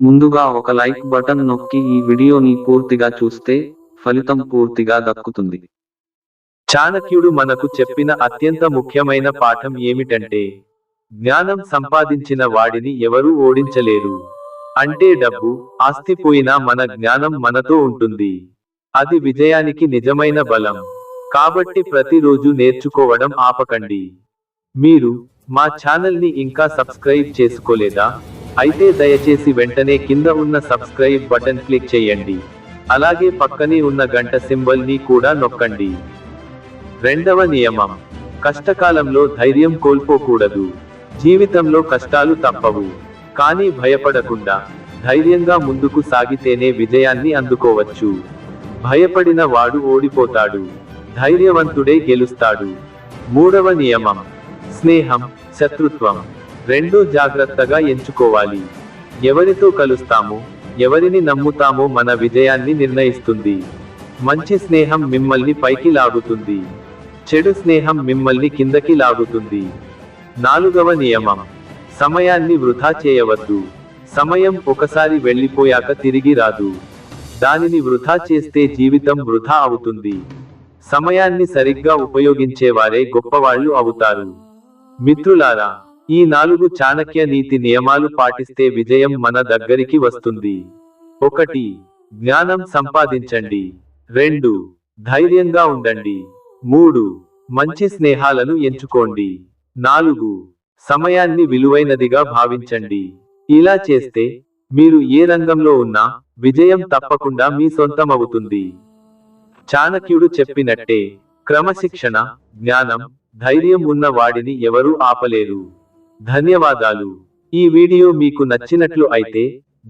ముందుగా ఒక like button నొక్కి ఈ వీడియోని పూర్తిగా చూస్తే ఫలితం పూర్తిగా దక్కుతుంది. చాణక్యుడు మనకు చెప్పిన అత్యంత ముఖ్యమైన పాఠం ఏమిటంటే జ్ఞానం సంపాదించిన వాడిని ఎవరూ ఓడించలేరు. అంటే డబ్బు ఆస్తి పోయినా మన జ్ఞానం మనతో ఉంటుంది. అది విజయానికి నిజమైన బలం. కాబట్టి ప్రతిరోజు నేర్చుకోవడం ఆపకండి. మీరు మా ఛానల్ని ఇంకా సబ్స్క్రైబ్ చేసుకోలేదా? అయితే దయచేసి వెంటనే కింద ఉన్న సబ్స్క్రైబ్ బటన్ క్లిక్ చేయండి. అలాగే పక్కనే ఉన్న గంట సింబల్ని కూడా నొక్కండి. రెండవ నియమం. కష్టకాలంలో ధైర్యం కోల్పోకూడదు. జీవితంలో కష్టాలు తప్పవు. కానీ భయపడకుండా ధైర్యంగా ముందుకు సాగితేనే విజయాన్ని అందుకోవచ్చు. భయపడిన వాడు ఓడిపోతాడు. ధైర్యవంతుడే గెలుస్తాడు. మూడవ నియమం. స్నేహం శత్రుత్వం. రెండో జాగ్రత్తగా ఎంచుకోవాలి. ఎవరితో కలుస్తామో ఎవరిని నమ్ముతామో మన విజయాన్ని నిర్ణయిస్తుంది. మంచి స్నేహం మిమ్మల్ని పైకి లాగుతుంది. చెడు స్నేహం మిమ్మల్ని కిందకి లాగుతుంది. నాలుగవ నియమం. సమయాన్ని వృధా చేయవద్దు. సమయం ఒకసారి వెళ్ళిపోయాక తిరిగి రాదు. దానిని వృధా చేస్తే జీవితం వృధా అవుతుంది. సమయాన్ని సరిగ్గా ఉపయోగించేవారే గొప్పవాళ్ళు అవుతారు. మిత్రులారా ఈ నాలుగు చాణక్య నీతి నియమాలు పాటిస్తే విజయం మన దగ్గరికి వస్తుంది. ఒకటి జ్ఞానం సంపాదించండి. రెండు ధైర్యంగా ఉండండి. మూడు మంచి స్నేహాలను ఎంచుకోండి. నాలుగు సమయాన్ని విలువైనదిగా భావించండి. ఇలా చేస్తే మీరు ఏ రంగంలో ఉన్నా విజయం తప్పకుండా మీ సొంతమవుతుంది. చాణక్యుడు చెప్పినట్టే క్రమశిక్షణ జ్ఞానం ధైర్యం ఉన్న వాడిని ఎవరూ ఆపలేరు. ధన్యవాదాలు. ఈ వీడియో మీకు నచ్చినట్లు అయితే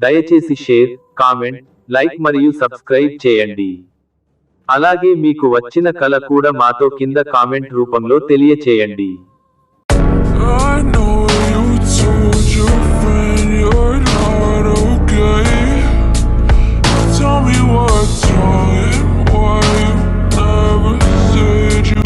దయచేసి షేర్ కామెంట్ లైక్ మరియు సబ్స్క్రైబ్ చేయండి. అలాగే మీకు వచ్చిన కళ కూడా మాతో కింద కామెంట్ రూపంలో తెలియచేయండి.